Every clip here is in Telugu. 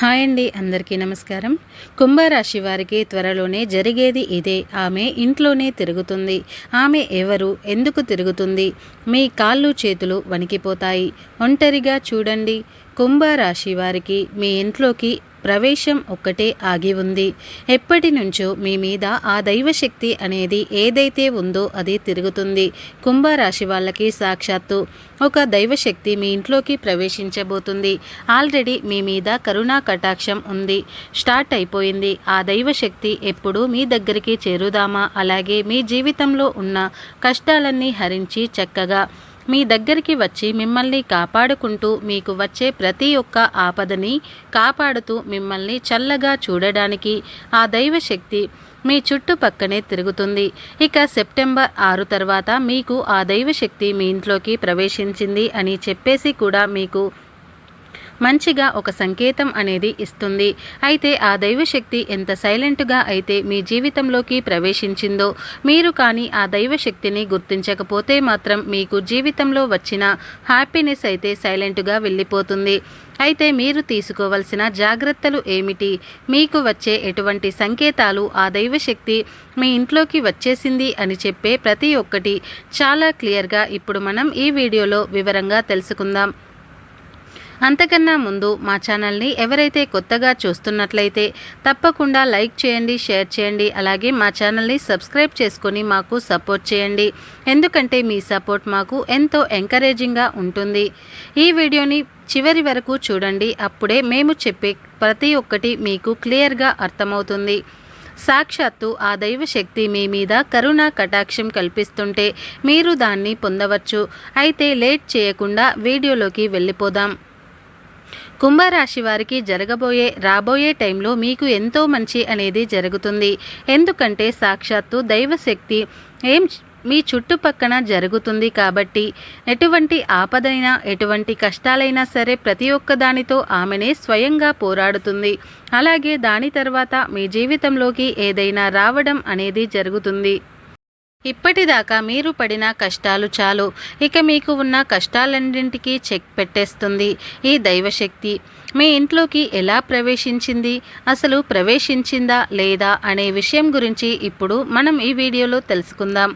హాయ్ అండి అందరికీ నమస్కారం. కుంభరాశి వారికి త్వరలోనే జరిగేది ఇదే. ఆమె ఇంట్లోనే తిరుగుతుంది. ఆమె ఎవరు ఎందుకు తిరుగుతుంది? మీ కాళ్ళు చేతులు వణికిపోతాయి. ఒంటరిగా చూడండి. కుంభరాశి వారికి మీ ఇంట్లోకి ప్రవేశం ఒక్కటే ఆగి ఉంది. ఎప్పటి నుంచో మీ మీద ఆ దైవశక్తి అనేది ఏదైతే ఉందో అది తిరుగుతుంది. కుంభరాశి వాళ్ళకి సాక్షాత్తు ఒక దైవశక్తి మీ ఇంట్లోకి ప్రవేశించబోతుంది. ఆల్రెడీ మీ మీద కరుణా కటాక్షం ఉంది. స్టార్ట్ అయిపోయింది. ఆ దైవశక్తి ఎప్పుడు మీ దగ్గరికి చేరుదామా? అలాగే మీ జీవితంలో ఉన్న కష్టాలన్నీ హరించి చక్కగా మీ దగ్గరికి వచ్చి మిమ్మల్ని కాపాడుకుంటూ మీకు వచ్చే ప్రతి ఒక్క ఆపదని కాపాడుతూ మిమ్మల్ని చల్లగా చూడడానికి ఆ దైవశక్తి మీ చుట్టుపక్కనే తిరుగుతుంది. ఇక సెప్టెంబర్ ఆరు తర్వాత మీకు ఆ దైవశక్తి మీ ఇంట్లోకి ప్రవేశించింది అని చెప్పేసి కూడా మీకు మంచిగా ఒక సంకేతం అనేది ఇస్తుంది. అయితే ఆ దైవశక్తి ఎంత సైలెంట్గా అయితే మీ జీవితంలోకి ప్రవేశించిందో మీరు కానీ ఆ దైవశక్తిని గుర్తించకపోతే మాత్రం మీకు జీవితంలో వచ్చిన హ్యాపీనెస్ అయితే సైలెంట్గా వెళ్ళిపోతుంది. అయితే మీరు తీసుకోవలసిన జాగ్రత్తలు ఏమిటి? మీకు వచ్చే ఎటువంటి సంకేతాలు ఆ దైవశక్తి మీ ఇంట్లోకి వచ్చేసింది అని చెప్పే ప్రతి ఒక్కటి చాలా క్లియర్గా ఇప్పుడు మనం ఈ వీడియోలో వివరంగా తెలుసుకుందాం. అంతకన్నా ముందు మా ఛానల్ని ఎవరైతే కొత్తగా చూస్తున్నట్లయితే తప్పకుండా లైక్ చేయండి షేర్ చేయండి అలాగే మా ఛానల్ని సబ్స్క్రైబ్ చేసుకొని మాకు సపోర్ట్ చేయండి. ఎందుకంటే మీ సపోర్ట్ మాకు ఎంతో ఎంకరేజింగ్గా ఉంటుంది. ఈ వీడియోని చివరి వరకు చూడండి. అప్పుడే మేము చెప్పే ప్రతి ఒక్కటి మీకు క్లియర్గా అర్థమవుతుంది. సాక్షాత్తు ఆ దైవశక్తి మీ మీద కరుణ కటాక్షం కల్పిస్తుంటే మీరు దాన్ని పొందవచ్చు. అయితే లేట్ చేయకుండా వీడియోలోకి వెళ్ళిపోదాం. కుంభరాశి వారికి జరగబోయే రాబోయే టైంలో మీకు ఎంతో మంచి అనేది జరుగుతుంది. ఎందుకంటే సాక్షాత్తు దైవశక్తి ఏం మీ చుట్టుపక్కన జరుగుతుంది కాబట్టి ఎటువంటి ఆపదైనా ఎటువంటి కష్టాలైనా సరే ప్రతి ఒక్క దానితో ఆమెనే స్వయంగా పోరాడుతుంది. అలాగే దాని తర్వాత మీ జీవితంలోకి ఏదైనా రావడం అనేది జరుగుతుంది. ఇప్పటిదాకా మీరు పడిన కష్టాలు చాలు. ఇక మీకు ఉన్న కష్టాలన్నింటికీ చెక్ పెట్టేస్తుంది. ఈ దైవశక్తి మీ ఇంట్లోకి ఎలా ప్రవేశించింది? అసలు ప్రవేశించిందా లేదా అనే విషయం గురించి ఇప్పుడు మనం ఈ వీడియోలో తెలుసుకుందాం.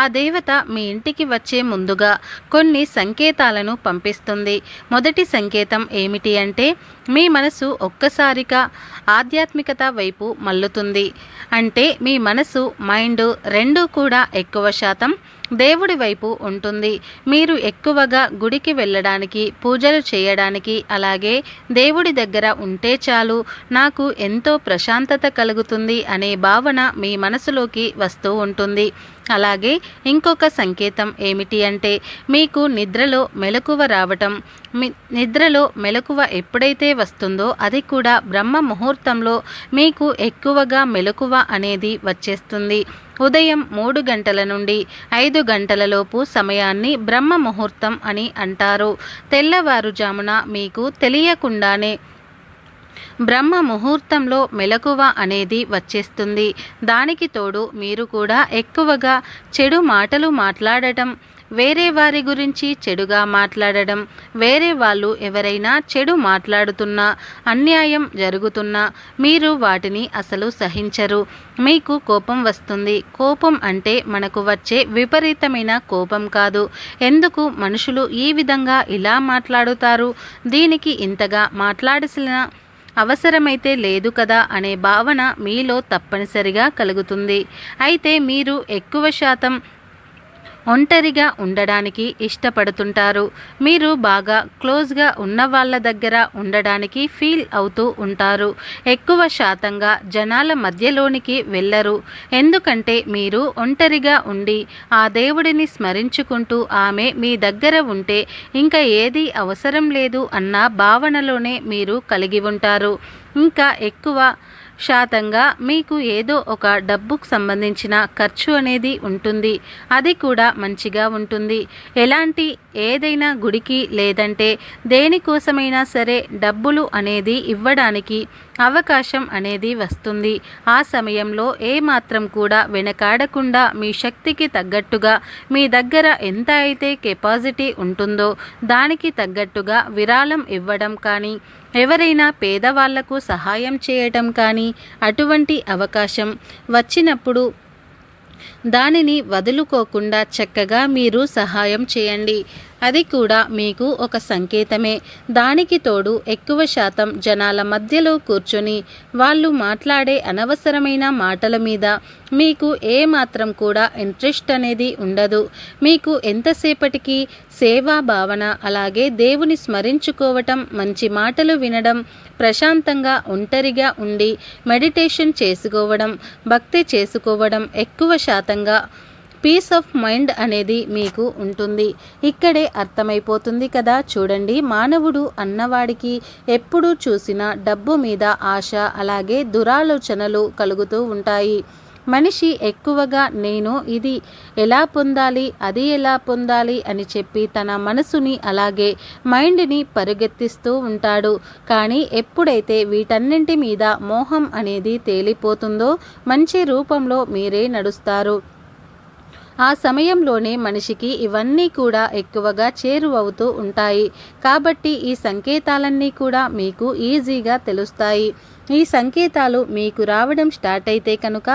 ఆ దేవత మీ ఇంటికి వచ్చే ముందుగా కొన్ని సంకేతాలను పంపిస్తుంది. మొదటి సంకేతం ఏమిటి అంటే మీ మనసు ఒక్కసారిగా ఆధ్యాత్మికత వైపు మల్లుతుంది అంటే మీ మనసు మైండ్ రెండు కూడా ఎక్కువ శాతం దేవుడి వైపు ఉంటుంది. మీరు ఎక్కువగా గుడికి వెళ్ళడానికి పూజలు చేయడానికి అలాగే దేవుడి దగ్గర ఉంటే చాలు. నాకు ఎంతో ప్రశాంతత కలుగుతుంది అనే భావన మీ మనసులోకి వస్తూ ఉంటుంది. అలాగే ఇంకొక సంకేతం ఏమిటి అంటే మీకు నిద్రలో మెలకువ రావటం. నిద్రలో మెలకువ ఎప్పుడైతే వస్తుందో అది కూడా బ్రహ్మ ముహూర్తంలో మీకు ఎక్కువగా మెలకువ అనేది వచ్చేస్తుంది. ఉదయం మూడు గంటల నుండి ఐదు గంటలలోపు సమయాన్ని బ్రహ్మ ముహూర్తం అని అంటారు. తెల్లవారుజామున మీకు తెలియకుండానే బ్రహ్మ ముహూర్తంలో మెలకువ అనేది వచ్చేస్తుంది. దానికి తోడు మీరు కూడా ఎక్కువగా చెడు మాటలు మాట్లాడటం వేరే వారి గురించి చెడుగా మాట్లాడడం వేరే వాళ్ళు ఎవరైనా చెడు మాట్లాడుతున్నా అన్యాయం జరుగుతున్నా మీరు వాటిని అసలు సహించరు. మీకు కోపం వస్తుంది. కోపం అంటే మనకు వచ్చే విపరీతమైన కోపం కాదు. ఎందుకు మనుషులు ఈ విధంగా ఇలా మాట్లాడుతారు? దీనికి ఇంతగా మాట్లాడాల్సిన అవసరమైతే లేదు కదా అనే భావన మీలో తప్పనిసరిగా కలుగుతుంది. అయితే మీరు ఎక్కువ శాతం ఒంటరిగా ఉండడానికి ఇష్టపడుతుంటారు. మీరు బాగా క్లోజ్గా ఉన్న వాళ్ళ దగ్గర ఉండడానికి ఫీల్ అవుతూ ఉంటారు. ఎక్కువ శాతంగా జనాల మధ్యలోనికి వెళ్ళరు. ఎందుకంటే మీరు ఒంటరిగా ఉండి ఆ దేవుడిని స్మరించుకుంటూ ఆమె మీ దగ్గర ఉంటే ఇంకా ఏది అవసరం లేదు అన్న భావనలోనే మీరు కలిగి ఉంటారు. ఇంకా ఎక్కువ శాతంగా మీకు ఏదో ఒక డబ్బుకు సంబంధించిన ఖర్చు అనేది ఉంటుంది. అది కూడా మంచిగా ఉంటుంది. ఎలాంటి ఏదైనా గుడికి లేదంటే దేనికోసమైనా సరే డబ్బులు అనేది ఇవ్వడానికి అవకాశం అనేది వస్తుంది. ఆ సమయంలో ఏ మాత్రం కూడా వెనకాడకుండా మీ శక్తికి తగ్గట్టుగా మీ దగ్గర ఎంత అయితే కెపాసిటీ ఉంటుందో దానికి తగ్గట్టుగా విరాళం ఇవ్వడం కానీ ఎవరైనా పేదవాళ్ళకు సహాయం చేయటం కానీ అటువంటి అవకాశం వచ్చినప్పుడు దానిని వదులుకోకుండా చక్కగా మీరు సహాయం చేయండి. అది కూడా మీకు ఒక సంకేతమే. దానికి తోడు ఎక్కువ శాతం జనాల మధ్యలో కూర్చొని వాళ్ళు మాట్లాడే అనవసరమైన మాటల మీద మీకు ఏ మాత్రం కూడా ఇంట్రెస్ట్ అనేది ఉండదు. మీకు ఎంతసేపటికి సేవా భావన అలాగే దేవుని స్మరించుకోవటం మంచి మాటలు వినడం ప్రశాంతంగా ఒంటరిగా ఉండి మెడిటేషన్ చేసుకోవడం భక్తి చేసుకోవడం ఎక్కువ శాతంగా పీస్ ఆఫ్ మైండ్ అనేది మీకు ఉంటుంది. ఇక్కడే అర్థమైపోతుంది కదా. చూడండి మానవుడు అన్నవాడికి ఎప్పుడూ చూసిన డబ్బు మీద ఆశ అలాగే దురాలోచనలు కలుగుతూ ఉంటాయి. మనిషి ఎక్కువగా నేను ఇది ఎలా పొందాలి అది ఎలా పొందాలి అని చెప్పి తన మనసుని అలాగే మైండ్ని పరుగెత్తిస్తూ ఉంటాడు. కానీ ఎప్పుడైతే వీటన్నింటి మీద మోహం అనేది తేలిపోతుందో మంచి రూపంలో మీరే నడుస్తారు. ఆ సమయంలోనే మనిషికి ఇవన్నీ కూడా ఎక్కువగా చేరువవుతూ ఉంటాయి. కాబట్టి ఈ సంకేతాలన్నీ కూడా మీకు ఈజీగా తెలుస్తాయి. ఈ సంకేతాలు మీకు రావడం స్టార్ట్ అయితే కనుక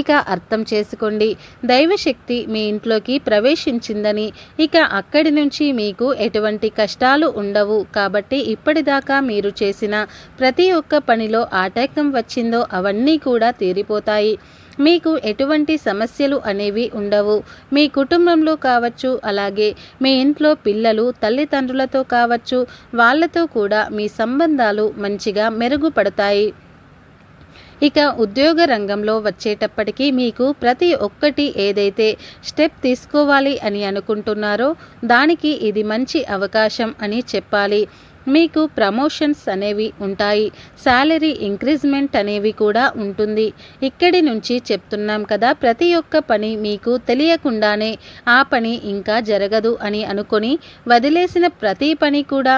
ఇక అర్థం చేసుకోండి. దైవశక్తి మీ ఇంట్లోకి ప్రవేశించిందని ఇక అక్కడి నుంచి మీకు ఎటువంటి కష్టాలు ఉండవు. కాబట్టి ఇప్పటిదాకా మీరు చేసిన ప్రతి ఒక్క పనిలో ఆటంకం వచ్చిందో అవన్నీ కూడా తీరిపోతాయి. మీకు ఎటువంటి సమస్యలు అనేవి ఉండవు. మీ కుటుంబంలో కావచ్చు అలాగే మీ ఇంట్లో పిల్లలు తల్లిదండ్రులతో కావచ్చు వాళ్ళతో కూడా మీ సంబంధాలు మంచిగా మెరుగుపడతాయి. ఇక ఉద్యోగ రంగంలో వచ్చేటప్పటికీ మీకు ప్రతి ఒక్కటి ఏదైతే స్టెప్ తీసుకోవాలి అని అనుకుంటున్నారో దానికి ఇది మంచి అవకాశం అని చెప్పాలి. మీకు ప్రమోషన్స్ అనేవి ఉంటాయి. శాలరీ ఇంక్రీజ్మెంట్ అనేవి కూడా ఉంటుంది. ఇక్కడి నుంచి చెప్తున్నాం కదా ప్రతి ఒక్క పని మీకు తెలియకుండానే ఆ పని ఇంకా జరగదు అని అనుకొని వదిలేసిన ప్రతి పని కూడా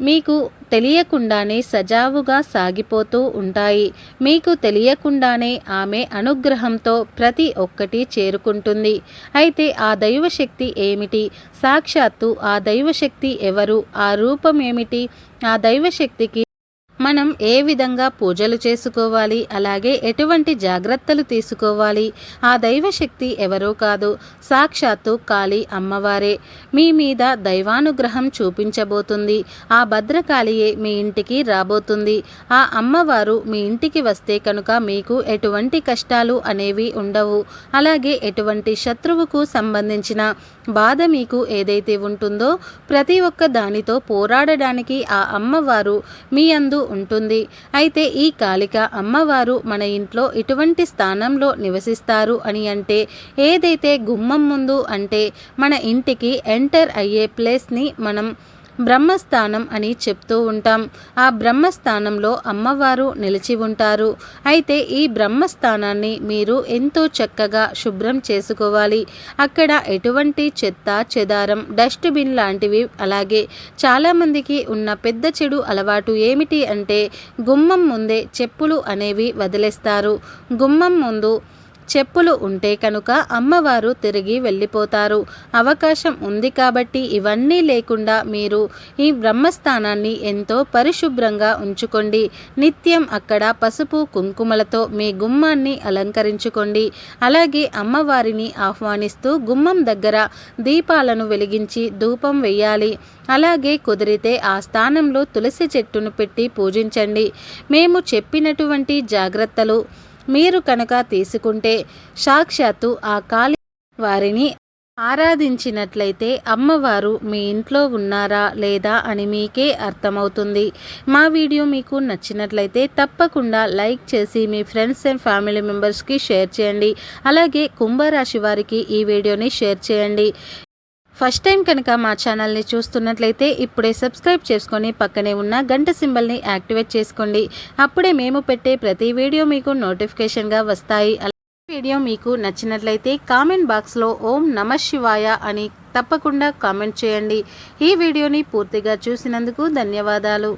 మీకు తెలియకుండానే సజావుగా సాగిపోతూ ఉంటాయి. మీకు తెలియకుండానే ఆమె అనుగ్రహంతో ప్రతి ఒక్కటి చేరుకుంటుంది. అయితే ఆ దైవశక్తి ఏమిటి? సాక్షాత్తు ఆ దైవశక్తి ఎవరు? ఆ రూపం ఏమిటి? ఆ దైవశక్తికి మనం ఏ విధంగా పూజలు చేసుకోవాలి? అలాగే ఎటువంటి జాగ్రత్తలు తీసుకోవాలి? ఆ దైవశక్తి ఎవరో కాదు. సాక్షాత్తు కాళీ అమ్మవారే. మీ మీద దైవానుగ్రహం చూపించబోతుంది. ఆ భద్రకాళియే మీ ఇంటికి రాబోతుంది. ఆ అమ్మవారు మీ ఇంటికి వస్తే కనుక మీకు ఎటువంటి కష్టాలు అనేవి ఉండవు. అలాగే ఎటువంటి శత్రువుకు సంబంధించిన బాధ మీకు ఏదైతే ఉంటుందో ప్రతి ఒక్క దానితో పోరాడడానికి ఆ అమ్మవారు మీ అందు ఉంటుంది. అయితే ఈ కాళిక అమ్మవారు మన ఇంట్లో ఇటువంటి స్థానంలో నివసిస్తారు అని అంటే ఏదైతే గుమ్మం ముందు అంటే మన ఇంటికి ఎంటర్ అయ్యే ప్లేస్ని మనం బ్రహ్మస్థానం అని చెప్తూ ఉంటాం. ఆ బ్రహ్మస్థానంలో అమ్మవారు నిలిచి ఉంటారు. అయితే ఈ బ్రహ్మస్థానాన్ని మీరు ఎంతో చక్కగా శుభ్రం చేసుకోవాలి. అక్కడ ఎటువంటి చెత్త చెదారం డస్ట్బిన్ లాంటివి అలాగే చాలామందికి ఉన్న పెద్ద చెడు అలవాటు ఏమిటి అంటే గుమ్మం ముందే చెప్పులు అనేవి వదిలేస్తారు. గుమ్మం ముందు చెప్పులు ఉంటే కనుక అమ్మవారు తిరిగి వెళ్ళిపోతారు. అవకాశం ఉంది కాబట్టి ఇవన్నీ లేకుండా మీరు ఈ బ్రహ్మస్థానాన్ని ఎంతో పరిశుభ్రంగా ఉంచుకోండి. నిత్యం అక్కడ పసుపు కుంకుమలతో మీ గుమ్మాన్ని అలంకరించుకోండి. అలాగే అమ్మవారిని ఆహ్వానిస్తూ గుమ్మం దగ్గర దీపాలను వెలిగించి ధూపం వేయాలి. అలాగే కుదిరితే ఆ స్థానంలో తులసి చెట్టును పెట్టి పూజించండి. మేము చెప్పినటువంటి జాగ్రత్తలు మీరు కనుక తీసుకుంటే సాక్షాత్తు ఆ కాళీ వారిని ఆరాధించినట్లయితే అమ్మవారు మీ ఇంట్లో ఉన్నారా లేదా అని మీకే అర్థమవుతుంది. మా వీడియో మీకు నచ్చినట్లయితే తప్పకుండా లైక్ చేసి మీ ఫ్రెండ్స్ అండ్ ఫ్యామిలీ మెంబర్స్కి షేర్ చేయండి. అలాగే కుంభరాశి వారికి ఈ వీడియోని షేర్ చేయండి. ఫస్ట్ టైం కనుక మా ఛానల్ని చూస్తున్నట్లయితే ఇప్పుడే సబ్స్క్రైబ్ చేసుకొని పక్కనే ఉన్న గంట సింబల్ని యాక్టివేట్ చేసుకోండి. అప్పుడే మేము పెట్టే ప్రతి వీడియో మీకు నోటిఫికేషన్గా వస్తాయి. వీడియో మీకు నచ్చినట్లయితే కామెంట్ బాక్స్లో ఓం నమ శివాయ అని తప్పకుండా కామెంట్ చేయండి. ఈ వీడియోని పూర్తిగా చూసినందుకు ధన్యవాదాలు.